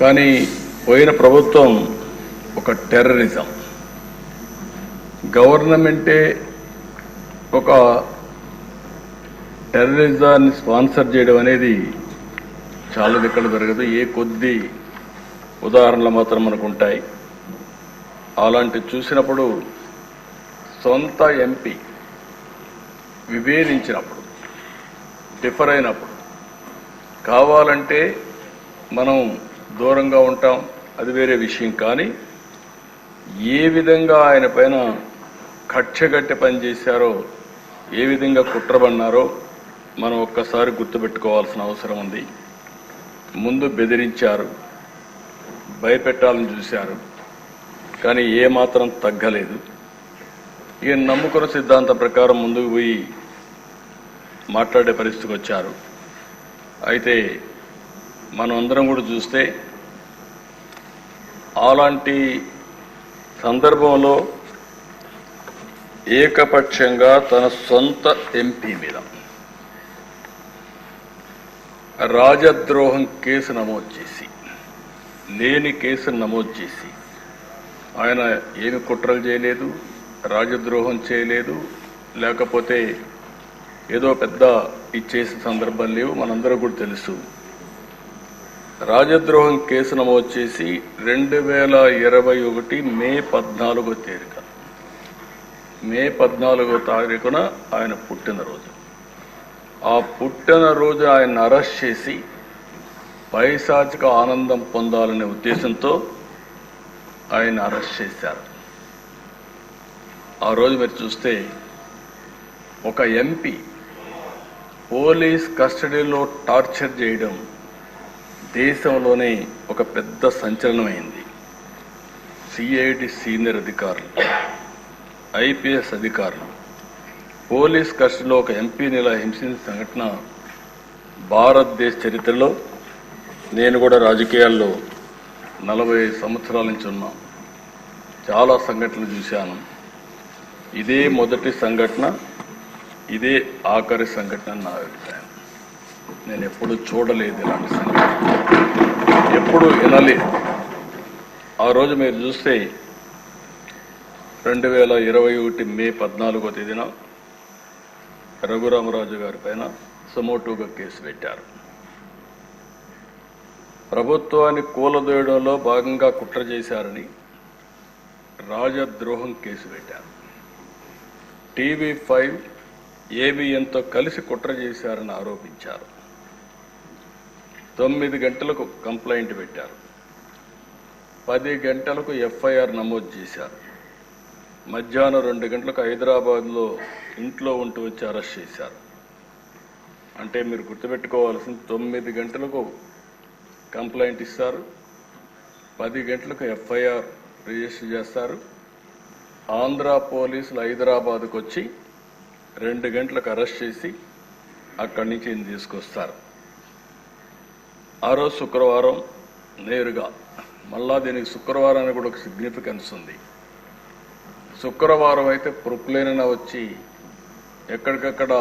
కానీ పోయిన ప్రభుత్వం ఒక టెర్రరిజం. గవర్నమెంటే ఒక టెర్రరిజాన్ని స్పాన్సర్ చేయడం అనేది చాలా దిక్కడ జరగదు. ఏ కొద్ది ఉదాహరణలు మాత్రం మనకు ఉంటాయి. అలాంటి చూసినప్పుడు సొంత ఎంపీ విభేదించినప్పుడు డిఫర్ అయినప్పుడు కావాలంటే మనం దూరంగా ఉంటాం అది వేరే విషయం. కానీ ఏ విధంగా ఆయన పైన కక్షగట్టి పనిచేశారో ఏ విధంగా కుట్రబన్నారో మనం ఒక్కసారి గుర్తుపెట్టుకోవాల్సిన అవసరం ఉంది. ముందు బెదిరించారు భయపెట్టాలని చూశారు కానీ ఏమాత్రం తగ్గలేదు. ఈయన నమ్ముకున్న సిద్ధాంతం ప్రకారం ముందుకు పోయి మాట్లాడే పరిస్థితికి వచ్చారు. అయితే మనం అందరం కూడా చూస్తే అలాంటి సందర్భంలో ఏకపక్షంగా తన సొంత ఎంపీ మీద రాజద్రోహం కేసు నమోదు చేసి లేని కేసు నమోదు చేసి ఆయన ఏమి కుట్రలు చేయలేదు రాజద్రోహం చేయలేదు లేకపోతే ఏదో పెద్ద ఇచ్చేసిన సందర్భం లేవు మనందరూ కూడా తెలుసు. రాజద్రోహం కేసు నమోదు చేసి రెండు వేల ఇరవై ఒకటి మే పద్నాలుగో తేదీన మే పద్నాలుగో తారీఖున ఆయన పుట్టినరోజు. ఆ పుట్టినరోజు ఆయన అరెస్ట్ చేసి పైశాచిక ఆనందం పొందాలనే ఉద్దేశంతో ఆయన అరెస్ట్ చేశారు. ఆ రోజు మీరు చూస్తే ఒక ఎంపీ పోలీస్ కస్టడీలో టార్చర్ చేయడం దేశంలోనే ఒక పెద్ద సంచలనమైంది. సిఐడి సీనియర్ అధికారులు ఐపీఎస్ అధికారులు పోలీస్ కస్టడీలో ఒక ఎంపీని ఇలా హింసించిన సంఘటన భారతదేశ చరిత్రలో నేను కూడా రాజకీయాల్లో నలభై సంవత్సరాల నుంచి ఉన్నా. చాలా సంఘటనలు చూశాను. ఇదే మొదటి సంఘటన ఇదే ఆఖరి సంఘటన నా అభిప్రాయం. నేను ఎప్పుడు చూడలేదు ఇలాంటి సంఘటన ఎప్పుడు వినలేదు. ఆ రోజు మీరు చూస్తే రెండు వేల ఇరవై ఒకటి మే పద్నాలుగో తేదీన రఘురామరాజు గారి పైన సమోటోగా కేసు పెట్టారు. ప్రభుత్వాన్ని కూలదోయడంలో భాగంగా కుట్ర చేశారని రాజద్రోహం కేసు పెట్టారు. టీవీ ఫైవ్ ఏబిఎన్తో కలిసి కుట్ర చేశారని ఆరోపించారు. తొమ్మిది గంటలకు కంప్లైంట్ పెట్టారు. పది గంటలకు ఎఫ్ఐఆర్ నమోదు చేశారు. మధ్యాహ్నం రెండు గంటలకు హైదరాబాద్లో ఇంట్లో ఉంటూ వచ్చి అరెస్ట్ చేశారు. అంటే మీరు గుర్తుపెట్టుకోవాల్సింది తొమ్మిది గంటలకు కంప్లైంట్ ఇస్తారు పది గంటలకు ఎఫ్ఐఆర్ రిజిస్టర్ చేస్తారు. ఆంధ్ర పోలీసులు హైదరాబాద్కు వచ్చి రెండు గంటలకు అరెస్ట్ చేసి అక్కడి నుంచి తీసుకొస్తారు. ఆ రోజు శుక్రవారం నేరుగా. మళ్ళా దీనికి శుక్రవారానికి కూడా ఒక సిగ్నిఫికెన్స్ ఉంది. శుక్రవారం అయితే ప్రొక్లేన వచ్చి ఎక్కడికక్కడ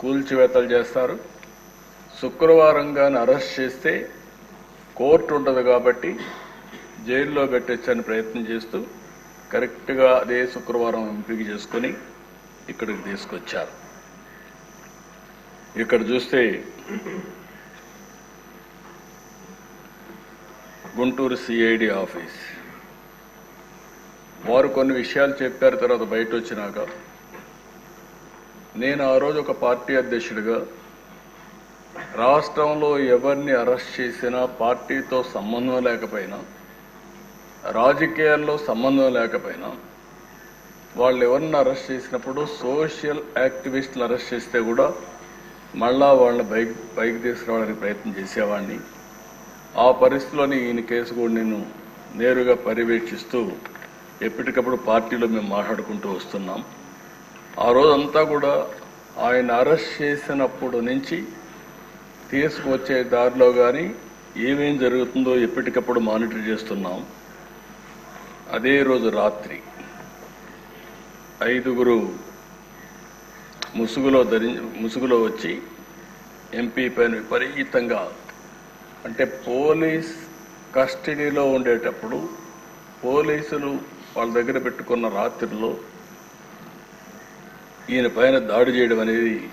కూల్చివేతలు చేస్తారు. శుక్రవారం కానీ అరెస్ట్ చేస్తే కోర్టు ఉండదు కాబట్టి జైల్లో పెట్టచ్చని ప్రయత్నం చేస్తూ కరెక్ట్గా అదే శుక్రవారం ఎంపిక చేసుకొని ఇక్కడికి తీసుకొచ్చారు. ఇక్కడ చూస్తే గుంటూరు సిఐడి ఆఫీస్ వారు కొన్ని విషయాలు చెప్పారు తర్వాత బయట వచ్చినాక నేను ఆ రోజు ఒక పార్టీ అధ్యక్షుడిగా రాష్ట్రంలో ఎవరిని అరెస్ట్ చేసినా పార్టీతో సంబంధం లేకపోయినా రాజకీయాల్లో సంబంధం లేకపోయినా వాళ్ళు ఎవరిని అరెస్ట్ చేసినప్పుడు సోషల్ యాక్టివిస్టులు అరెస్ట్ చేస్తే కూడా మళ్ళా వాళ్ళని బైక్ బైక్ తీసుకురావడానికి ప్రయత్నం చేసేవాడిని. ఆ పరిస్థితిలోని ఈయన కేసు కూడా నేను నేరుగా పర్యవేక్షిస్తూ ఎప్పటికప్పుడు పార్టీలో మేము మాట్లాడుకుంటూ వస్తున్నాం. ఆ రోజంతా కూడా ఆయన అరెస్ట్ చేసినప్పుడు నుంచి తీసుకువచ్చే దారిలో కానీ ఏమేం జరుగుతుందో ఎప్పటికప్పుడు మానిటర్ చేస్తున్నాం. అదే రోజు రాత్రి ఐదుగురు ముసుగులో ధరి ముసుగులో వచ్చి ఎంపీ పైన విపరీతంగా అంటే పోలీస్ కస్టడీలో ఉండేటప్పుడు పోలీసులు వాళ్ళ దగ్గర పెట్టుకున్న రాత్రిలో ఈయన పైన దాడి చేయడం అనేది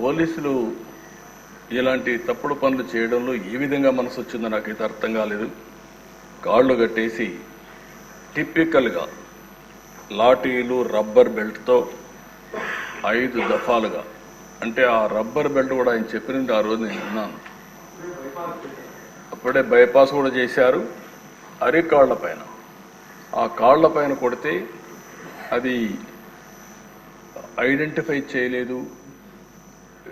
పోలీసులు ఇలాంటి తప్పుడు పనులు చేయడంలో ఏ విధంగా మనసు వచ్చిందో నాకైతే అర్థం కాలేదు. కాళ్ళు కట్టేసి టిప్పికల్గా లాఠీలు రబ్బర్ బెల్ట్తో ఐదు దఫాలుగా. అంటే ఆ రబ్బర్ బెల్ట్ కూడా ఆయన చెప్పినట్టు ఆ రోజు నేను విన్నాను. అప్పుడే బైపాస్ కూడా చేశారు. అరికాళ్ళ పైన. ఆ కాళ్ళ పైన కొడితే అది ఐడెంటిఫై చేయలేదు.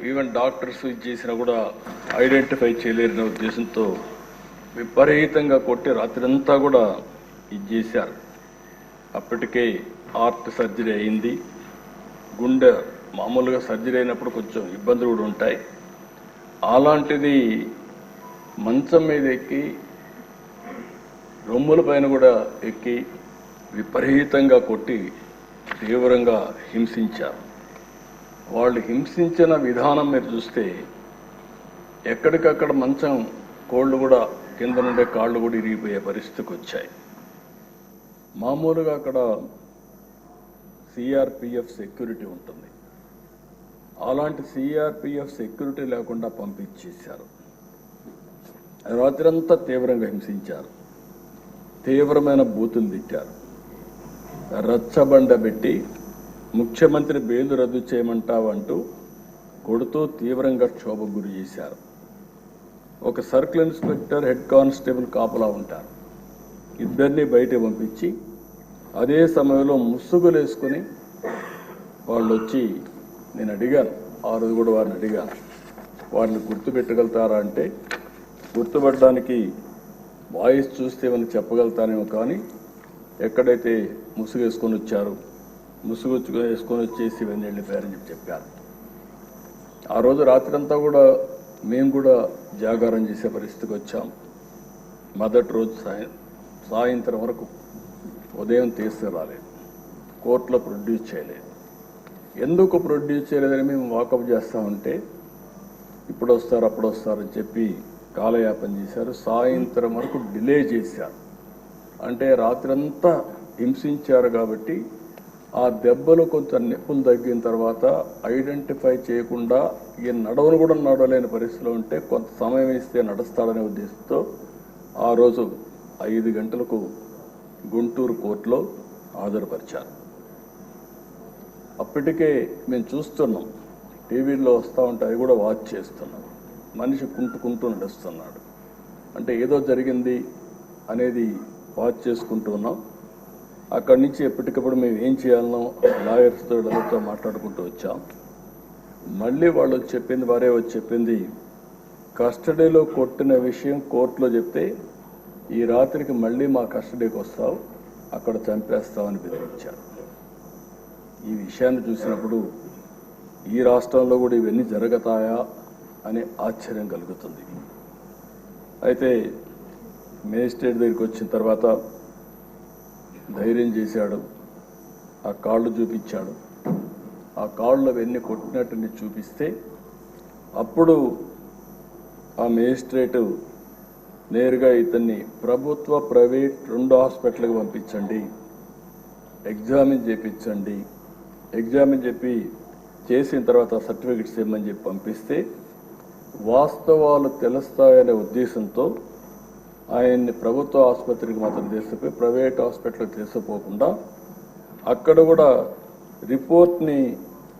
ఈవెన్ డాక్టర్స్ ఇది చేసినా కూడా ఐడెంటిఫై చేయలేరనే ఉద్దేశంతో విపరీతంగా కొట్టి రాత్రంతా కూడా ఇది చేశారు. అప్పటికే హార్ట్ సర్జరీ అయింది. గుండె మామూలుగా సర్జరీ అయినప్పుడు కొంచెం ఇబ్బందులు కూడా ఉంటాయి. అలాంటిది మంచం మీద ఎక్కి రొమ్ముల పైన కూడా ఎక్కి విపరీతంగా కొట్టి తీవ్రంగా హింసించారు. వాళ్ళు హింసించిన విధానం మీరు చూస్తే ఎక్కడికక్కడ మంచం కోళ్ళు కూడా కింద నుండే కాళ్ళు కూడా ఇరిగిపోయే పరిస్థితికి వచ్చాయి. మామూలుగా అక్కడ సిఆర్పిఎఫ్ సెక్యూరిటీ ఉంటుంది. అలాంటి సిఆర్పిఎఫ్ సెక్యూరిటీ లేకుండా పంపించేశారు. రాత్రంతా తీవ్రంగా హింసించారు. తీవ్రమైన బూతులు తిట్టారు. రచ్చబండ పెట్టి ముఖ్యమంత్రి బెయిల్ రద్దు చేయమంటావంటూ కొడుతూ తీవ్రంగా క్షోభకు గురి చేశారు. ఒక సర్కిల్ ఇన్స్పెక్టర్ హెడ్ కానిస్టేబుల్ కాపలా ఉంటారు. ఇద్దరిని బయట పంపించి అదే సమయంలో ముసుగులు వేసుకుని వాళ్ళు వచ్చి నేను అడిగాను. ఆ రోజు కూడా వారిని అడిగాను. వారిని గుర్తుపెట్టగలుగుతారా అంటే గుర్తుపట్టడానికి వాయిస్ చూస్తే ఏమైనా చెప్పగలుగుతానేమో కానీ ఎక్కడైతే ముసుగు వేసుకొని వచ్చారు ముసుగు వేసుకొని వచ్చేసి ఇవన్నీ వెళ్ళిపోయారని చెప్పి చెప్పారు. ఆ రోజు రాత్రంతా కూడా మేము కూడా జాగారం చేసే పరిస్థితికి వచ్చాం. మొదటి రోజు సాయం సాయంత్రం వరకు ఉదయం తీసుకురాలేదు కోర్టులో ప్రొడ్యూస్ చేయలేదు. ఎందుకు ప్రొడ్యూస్ చేయలేదని మేము వాకప్ చేస్తూ ఉంటే ఇప్పుడు వస్తారు అప్పుడు వస్తారు అని చెప్పి కాలయాపన చేశారు. సాయంత్రం వరకు డిలే చేశారు. అంటే రాత్రంతా హింసించారు కాబట్టి ఆ దెబ్బలు కొంత నొప్పులు తగ్గిన తర్వాత ఐడెంటిఫై చేయకుండా ఈ నడవను కూడా నడవలేని పరిస్థితిలో ఉంటే కొంత సమయం ఇస్తే నడుస్తాడనే ఉద్దేశంతో ఆ రోజు ఐదు గంటలకు గుంటూరు కోర్టులో హాజరుపరిచారు. అప్పటికే మేము చూస్తున్నాం. టీవీల్లో వస్తూ ఉంటే అవి కూడా వాచ్ చేస్తున్నాం. మనిషి కుంటుకుంటూ నడుస్తున్నాడు. అంటే ఏదో జరిగింది అనేది వాచ్ చేసుకుంటూ ఉన్నాం. అక్కడి నుంచి ఎప్పటికప్పుడు మేము ఏం చేయాలనో లాయర్స్తో వీళ్ళతో మాట్లాడుకుంటూ వచ్చాం. మళ్ళీ వాళ్ళు వచ్చి చెప్పింది వారే వచ్చి చెప్పింది కస్టడీలో కొట్టిన విషయం కోర్టులో చెప్తే ఈ రాత్రికి మళ్ళీ మా కస్టడీకి వస్తావు అక్కడ చంపేస్తామని బెదిరించారు. ఈ విషయాన్ని చూసినప్పుడు ఈ రాష్ట్రంలో కూడా ఇవన్నీ జరుగుతాయా అనే ఆశ్చర్యం కలుగుతుంది. అయితే మేజిస్ట్రేట్ దగ్గరికి వచ్చిన తర్వాత ధైర్యం చేశాడు. ఆ కాళ్ళు చూపించాడు. ఆ కాళ్ళు అవన్నీ కొట్టినట్టుని చూపిస్తే అప్పుడు ఆ మేజిస్ట్రేటు నేరుగా ఇతన్ని ప్రభుత్వ ప్రైవేట్ రెండు హాస్పిటల్కి పంపించండి ఎగ్జామిన్ చేపించండి ఎగ్జామిన్ చెప్పి చేసిన తర్వాత సర్టిఫికెట్స్ ఇమ్మని చెప్పి పంపిస్తే వాస్తవాలు తెలుస్తాయనే ఉద్దేశంతో ఆయన్ని ప్రభుత్వ ఆసుపత్రికి మాత్రం తీసుకుపోయి ప్రైవేట్ హాస్పిటల్కి తీసుకుపోకుండా అక్కడ కూడా రిపోర్ట్ని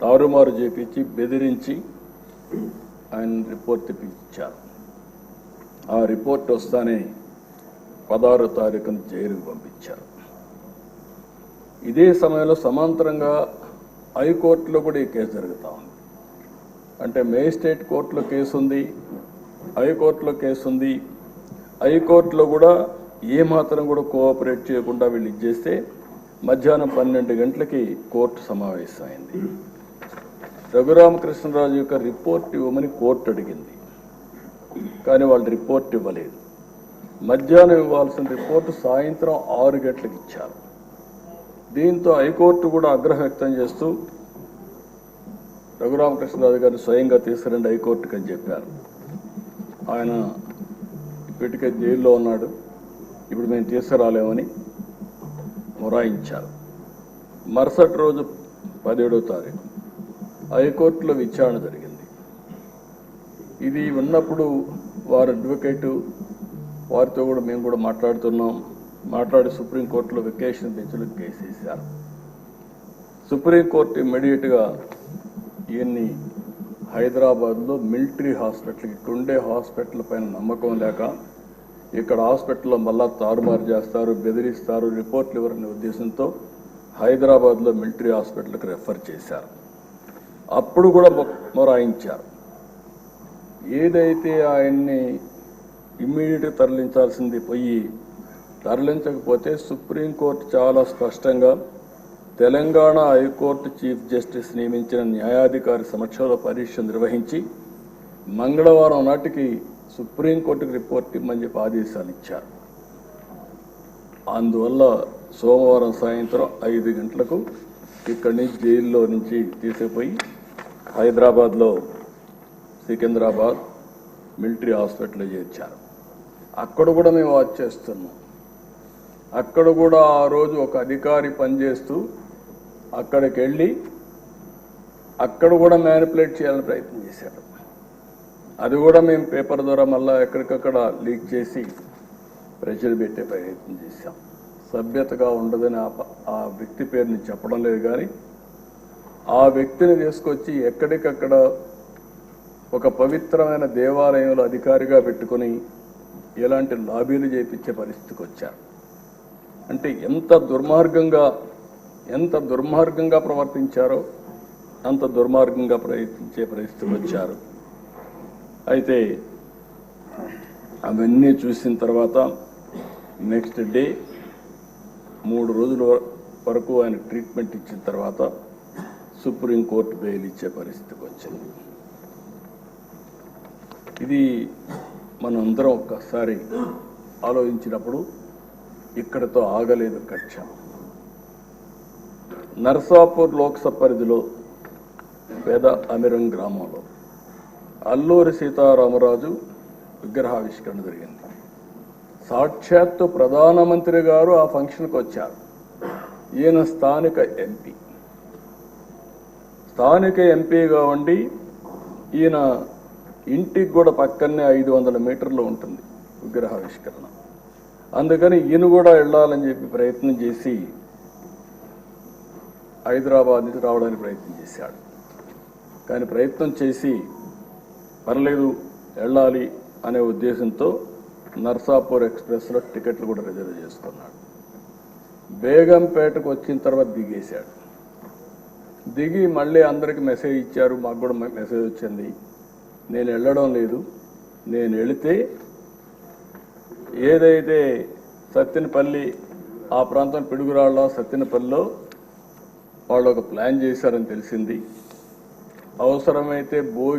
తారుమారు చేపించి బెదిరించి ఆయన రిపోర్ట్ తెప్పించారు. ఆ రిపోర్ట్ వస్తానే పదహారో తారీఖున జైలుకు పంపించారు. ఇదే సమయంలో సమాంతరంగా హైకోర్టులో కూడా ఈ కేసు జరుగుతూ ఉంది. అంటే మేజిస్ట్రేట్ కోర్టులో కేసు ఉంది హైకోర్టులో కేసు ఉంది హైకోర్టులో కూడా ఏమాత్రం కూడా కోఆపరేట్ చేయకుండా వీళ్ళు ఇచ్చేస్తే మధ్యాహ్నం పన్నెండు గంటలకి కోర్టు సమావేశమైంది. రఘురామకృష్ణరాజు యొక్క రిపోర్ట్ ఇవ్వమని కోర్టు అడిగింది. కానీ వాళ్ళు రిపోర్ట్ ఇవ్వలేదు. మధ్యాహ్నం ఇవ్వాల్సిన రిపోర్టు సాయంత్రం ఆరు గంటలకు ఇచ్చారు. దీంతో హైకోర్టు కూడా ఆగ్రహం వ్యక్తం చేస్తూ రఘురామకృష్ణరాజు గారు స్వయంగా తీసుకురండి హైకోర్టుకి అని చెప్పారు. ఆయన ఇప్పటికే జైల్లో ఉన్నాడు. ఇప్పుడు మేము తీసుకురాలేమని మొరాయించారు. మరుసటి రోజు పదిహేడో తారీఖు హైకోర్టులో విచారణ జరిగింది. ఇది ఉన్నప్పుడు వారు అడ్వకేటు వారితో కూడా మేము కూడా మాట్లాడుతున్నాం. మాట్లాడి సుప్రీంకోర్టులో వెకేషన్ బెంచ్లకు కేసు వేశారు సుప్రీంకోర్టు ఇమ్మీడియట్గా ఈయన్ని హైదరాబాద్లో మిలిటరీ హాస్పిటల్కి ఇక్కడ హాస్పిటల్ పైన నమ్మకం లేక ఇక్కడ హాస్పిటల్లో మళ్ళా తారుమారు చేస్తారు బెదిరిస్తారు రిపోర్ట్లు ఇవ్వరనే ఉద్దేశంతో హైదరాబాద్లో మిలిటరీ హాస్పిటల్కి రెఫర్ చేశారు. అప్పుడు కూడా మొ- మొరాయించారు. ఏదైతే ఆయన్ని ఇమ్మీడియట్గా తరలించాల్సింది పోయి తరలించకపోతే సుప్రీంకోర్టు చాలా స్పష్టంగా తెలంగాణ హైకోర్టు చీఫ్ జస్టిస్ నియమించిన న్యాయాధికారి సమక్షంలో పరీక్ష నిర్వహించి మంగళవారం నాటికి సుప్రీంకోర్టుకు రిపోర్ట్ ఇమ్మని చెప్పి ఆదేశాలు ఇచ్చారు. అందువల్ల సోమవారం సాయంత్రం ఐదు గంటలకు ఇక్కడి నుంచి జైల్లో నుంచి తీసుకుపోయి హైదరాబాద్లో సికింద్రాబాద్ మిలిటరీ హాస్పిటల్లో చేర్చారు. అక్కడ కూడా మేము వాచ్ చేస్తున్నాం. అక్కడ కూడా ఆ రోజు ఒక అధికారి పనిచేస్తూ అక్కడికి వెళ్ళి అక్కడ కూడా మ్యానిపులేట్ చేయాలని ప్రయత్నం చేశాడు. అది కూడా మేము పేపర్ ద్వారా మళ్ళా ఎక్కడికక్కడ లీక్ చేసి ప్రెషర్ పెట్టే ప్రయత్నం చేశాం. సభ్యతగా ఉండదని ఆ ఆ వ్యక్తి పేరుని చెప్పడం లేదు కానీ ఆ వ్యక్తిని తీసుకొచ్చి ఎక్కడికక్కడ ఒక పవిత్రమైన దేవాలయంలో అధికారిగా పెట్టుకొని ఎలాంటి లాబీలు చేపించే పరిస్థితికి వచ్చారు. అంటే ఎంత దుర్మార్గంగా ఎంత దుర్మార్గంగా ప్రవర్తించారో అంత దుర్మార్గంగా ప్రయత్నించే పరిస్థితి వచ్చారు. అయితే అవన్నీ చూసిన తర్వాత నెక్స్ట్ డే మూడు రోజుల వరకు ఆయన ట్రీట్మెంట్ ఇచ్చిన తర్వాత సుప్రీంకోర్టు బెయిల్ ఇచ్చే పరిస్థితికి వచ్చింది. ఇది మనం అందరం ఒక్కసారి ఆలోచించినప్పుడు ఇక్కడతో ఆగలేదు కక్ష. నర్సాపూర్ లోక్సభ పరిధిలో పేద అమిరం గ్రామంలో అల్లూరి సీతారామరాజు విగ్రహావిష్కరణ జరిగింది. సాక్షాత్తు ప్రధానమంత్రి గారు ఆ ఫంక్షన్కి వచ్చారు. ఈయన స్థానిక ఎంపీ. స్థానిక ఎంపీగా ఉండి ఈయన ఇంటికి కూడా పక్కనే ఐదు వందల మీటర్లు ఉంటుంది విగ్రహావిష్కరణ. అందుకని ఈయన కూడా వెళ్ళాలని చెప్పి ప్రయత్నం చేసి హైదరాబాద్ నుంచి రావడానికి ప్రయత్నం చేశాడు. కానీ ప్రయత్నం చేసి పర్లేదు వెళ్ళాలి అనే ఉద్దేశంతో నర్సాపూర్ ఎక్స్ప్రెస్లో టికెట్లు కూడా రిజర్వ్ చేసుకున్నాడు. బేగంపేటకు వచ్చిన తర్వాత దిగేశాడు. దిగి మళ్ళీ అందరికి మెసేజ్ ఇచ్చారు మాకు కూడా మెసేజ్ వచ్చింది. నేను వెళ్ళడం లేదు. నేను వెళితే ఏదైతే సత్తెనపల్లి ఆ ప్రాంతం పిడుగురాళ్ళ సత్తెనపల్లిలో వాళ్ళు ఒక ప్లాన్ చేశారని తెలిసింది. అవసరమైతే భోగి